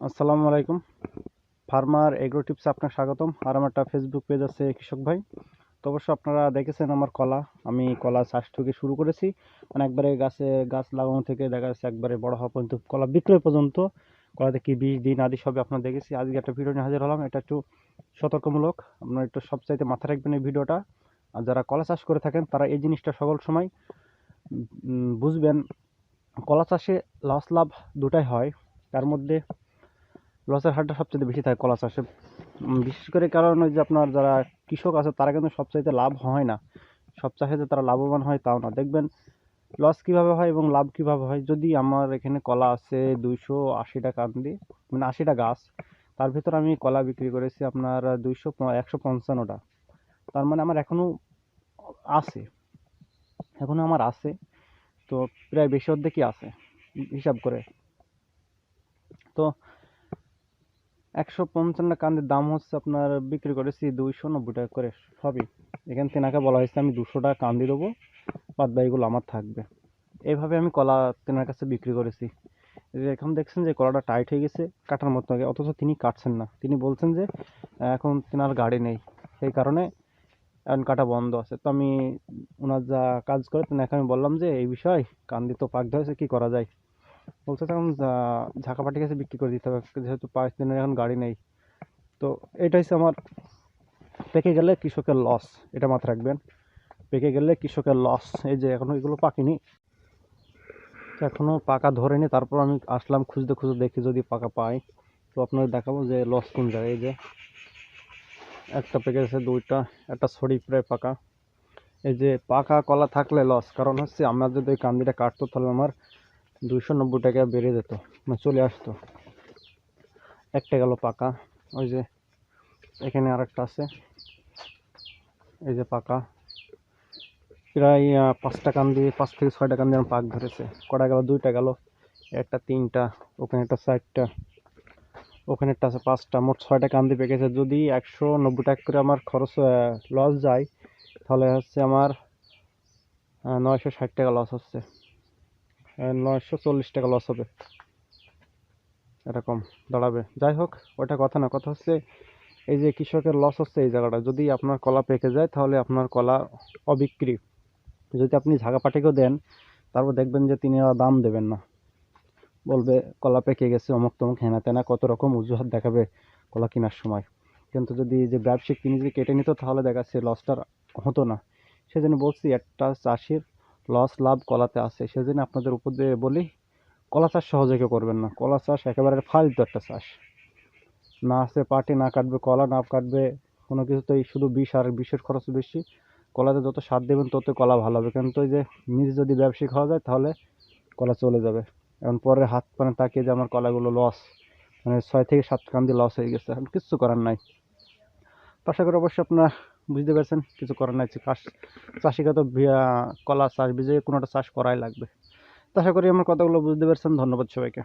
আসসালামু আলাইকুম। Farmer agro টিপসে আপনার স্বাগতম। আর আমার একটা ফেসবুক পেজ আছে কৃষক ভাই। তো অবশ্য আপনারা দেখেছেন আমার কলা। আমি কলা চাষ থেকে শুরু করেছি। মানে একবারে গাছে গাছ লাগানো থেকে দেখা যাচ্ছে একবারে বড় হওয়া পর্যন্ত কলা বিক্রয় পর্যন্ত। কলাতে কি বীজ, দিন আদি সবই আপনার দেখেছি। আজকে একটা ভিডিও নিয়ে হাজির হলাম। এটা একটু সতর্কমূলক। আপনারা একটু সবচাইতে মাথায় রাখবেন এই ভিডিওটা আর যারা কলা চাষ করে থাকেন, তারা এই জিনিসটা সকল সময় বুঝবেন। কলা চাষে লস লাভ দুটাই হয়। তার মধ্যে লসের হারটা সবচেয়ে বেশি থাকে কলা চাষে। বিশেষ করে কারণ ওই যে আপনার যারা কৃষক আছে, তারা কিন্তু সবচাইতে লাভ হয় না। সব চাষে যে তারা লাভবান হয় তাও না। দেখবেন, লস কীভাবে হয় এবং লাভ কীভাবে হয়, যদি আমার এখানে কলা আছে দুইশো আশিটা কান্দি মানে আশিটা গাছ, তার ভিতর আমি কলা বিক্রি করেছি আপনার দুইশো একশো পঞ্চান্নটা তার মানে আমার এখনও আছে। এখনও আমার আছে, তো প্রায় বেশি অর্ধেকই আছে, হিসাব করে। তো একশো পঞ্চান্ন কান্দের দাম হচ্ছে আপনার বিক্রি করেছি দুইশো নব্বই টাকা করে সবই। এখান তেনাকে বলা হয়েছে আমি দুশো টাকা কান্দি দেবো, বাদ বাকিগুলো আমার থাকবে। এইভাবে আমি কলা তেনার কাছে বিক্রি করেছি। এখন দেখছেন যে কলাটা টাইট হয়ে গেছে, কাটার মতো আগে অথচ তিনি কাটছেন না। তিনি বলছেন যে, এখন তেনার গাড়ি নেই। সেই কারণে এখন কাটা বন্ধ আছে। তো আমি ওনার যা কাজ করে, তেনাকে আমি বললাম যে, এই বিষয় কান্দি তো পাক ধরেছে কী করা যায়? বলছে তখন ঝাঁকাপাটি কাছে বিক্রি করে দিতে হবে, যেহেতু পাঁচ দিনের এখন গাড়ি নেই। তো এটা হচ্ছে আমার, পেকে গেলে কৃষকের লস এটা মাথায় রাখবেন। পেকে গেলে কৃষকের লস এই যে এখনও এগুলো পাকেনি। তো এখনও পাকা ধরেনি, তারপর আমি আসলাম খুঁজতে খুঁজতে দেখি যদি পাকা পাই। তো আপনাদের দেখাবো যে লস কোন জায়গায়, এই যে একটা পেকে গেছে দুইটা, একটা ছড়ি প্রায় পাকা। এই যে পাকা কলা থাকলে লস কারণ হচ্ছে আমার যদি ওই কান্দিটা কাটতো তাহলে আমার দুইশো নব্বই টাকা বেড়ে যেত মানে চলে আসতো। একটা গেল পাকা, ওই যে এখানে আরেকটা আছে, এই যে পাকা। প্রায় পাঁচটা কান্দি পাঁচ থেকে ছয়টা কান্দি আমার পাক ধরেছে। কটা গেল? দুইটা গেল। একটা তিনটা, ওখানে একটা চারটা, ওখানে একটা আছে পাঁচটা। মোট ছয়টা কান্দি পেকেছে। যদি একশো নব্বই টাকা করে আমার খরচ লস যায়, তাহলে হচ্ছে আমার নয়শো ষাট টাকা লস হচ্ছে। নয়শো চল্লিশ টাকা লস হবে। এরকম দাঁড়াবে। যাই হোক ওটা কথা না, কথা হচ্ছে এই যে কৃষকের লস হচ্ছে এই জায়গাটা। যদি আপনার কলা পেকে যায়, তাহলে আপনার কলা অবিক্রি। যদি আপনি ঝাঁকাপাটিকেও দেন, তারপর দেখবেন যে তিনি আর দাম দেবেন না। বলবে, কলা পেকে গেছে, অমুক তমুক হেনা তেনা, কত রকম অজুহাত দেখাবে কলা কেনার সময়। কিন্তু যদি যে ব্যবসায়িক তিনি যদি কেটে নিত, তাহলে দেখা যাচ্ছে লসটা হতো না। সেজন্য বলছি, একটা চাষির লস লাভ কলাতে আছে। সেজন্য আপনাদের উপর দিয়ে বলি, কলা চাষ সহজে কেউ করবেন না। কলা চাষ একেবারে ফালতু একটা চাষ। না আছে পাটি, না কাটবে কলা, না কাটবে কোনো কিছুতেই শুধু বিষ আর বিষের খরচ বেশি। কলাতে যত সার দেবেন তত কলা ভালো হবে। কিন্তু ওই যে নিজে যদি ব্যবসায়িক হওয়া যায়, তাহলে কলা চলে যাবে। এখন পরে হাত পানে তাকিয়ে যে আমার কলাগুলো লস মানে ছয় থেকে সাত কান্দি লস হয়ে গেছে। এখন কিচ্ছু করার নাই। আশা করি অবশ্যই আপনারা বুঝতে পারছেন? কিছু করার নাই, চাষ, চাষিকে তো কলা চাষ বীজে কোনোটা চাষ করাই লাগবে। আশা করি আমার কথাগুলো বুঝতে পারছেন, ধন্যবাদ সবাইকে।